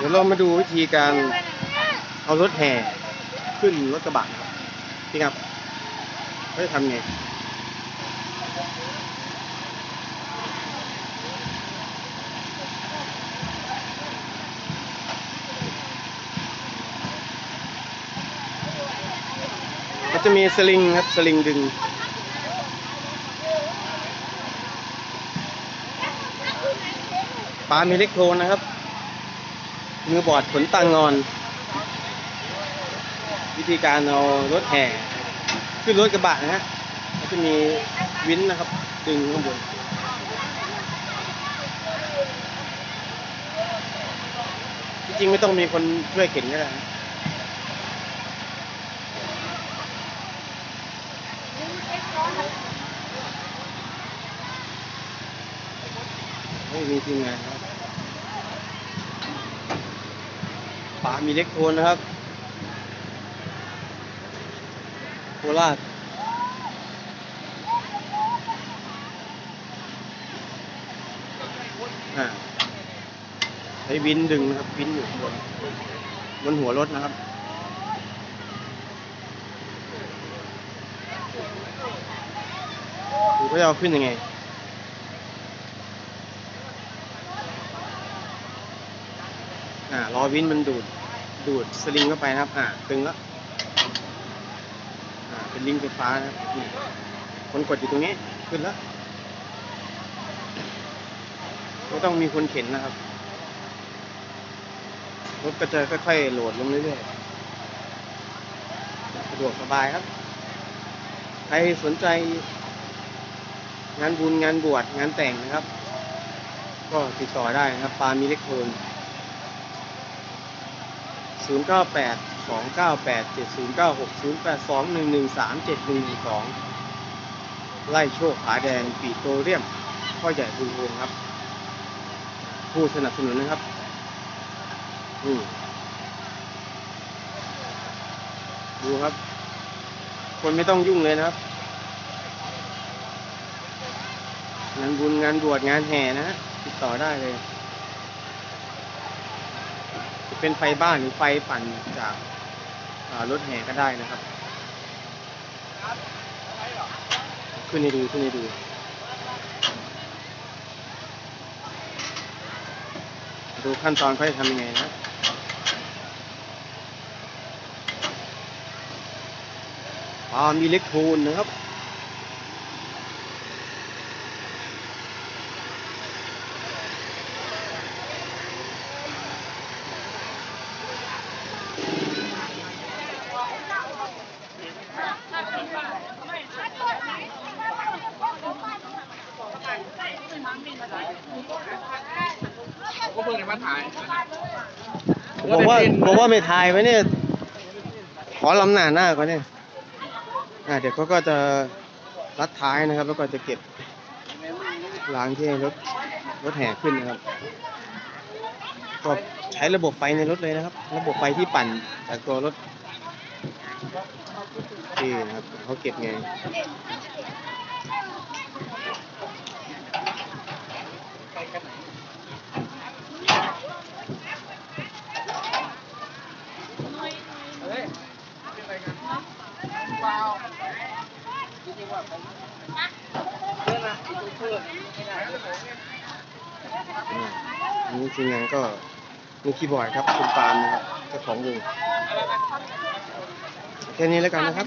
เดี๋ยวเรามาดูวิธีการเอารถแห่ขึ้นรถกระบะนะครับพี่ครับเขาจะทำไงก็จะมีสลิงครับ สลิงดึงปลามีเล็กโทนนะครับ มือบอดขนตังงอน วิธีการเอารถแห่ขึ้นรถกระบะนะฮะก็จะมีวินนะครับ ดึงข้างบนจริงไม่ต้องมีคนช่วยเข็นก็ได้นะไม่มีทีมงานครับ ปลามีเล็กโทนนะครับโคราชใช้วินดึงนะครับวินอยู่บนบนหัวรถนะครับดูเขาจะเอาขึ้นยังไง อ่ารอวินมันดูดดูดสลิงเข้าไปนะครับ อ่าตึงแล้วอ่าเป็นลิงไฟฟ้านะครับนี่คนกดอยู่ตรงนี้ขึ้นแล้วก็ต้องมีคนเข็นนะครับรถก็จะค่อยๆโหลดลงเรื่อยๆสะดวกสบายครับ ใครสนใจ งานบุญงานบวชงานแต่งนะครับ ก็ติดต่อได้นะครับปามีเล็กโทน 0 9 8 2 9 8 7 0 9 6 0 8 2 1 1 3 7 1 1 2 ไล่โชคขาแดงปีโตเรียมพ่อใหญ่บุญวงครับ ผู้สนับสนุนนะครับอืมดูครับ คนไม่ต้องยุ่งเลยนะครับ งานบุญงานบวชงานแห่นะฮะติดต่อได้เลย เป็นไฟบ้านหรือไฟปั่นจากรถแห่ก็ได้นะครับ ขึ้นให้ดูขึ้นให้ดูดูขั้นตอนเขาจะทำยังไงนะปาล์มอิเล็กโทนนะครับ ก็เพิ่งมาถ่ายบอกว่าบอกว่าไม่ทายไว้เนี่ย ขอลำหน้าหน้าก่อนเนี่ยอ่าเดี๋ยวเขาก็จะรัดท้ายนะครับ แล้วก็จะเก็บล้างที่รถรถแห่ขึ้นนะครับก็ใช้ระบบไฟในรถเลยนะครับ ระบบไฟที่ปั่นจากตัวรถนี่นะครับเขาเก็บไง เฮ้ยเป็นไรกันเปล่าจริงๆว่าผมเพื่อ นนะเพื่อนอ่าอันนี้ทีมงานก็มีคีย์บอร์ดครับคุณปาล์มนะครับเจ้าของวงแค่นี้แล้วกันนะครับ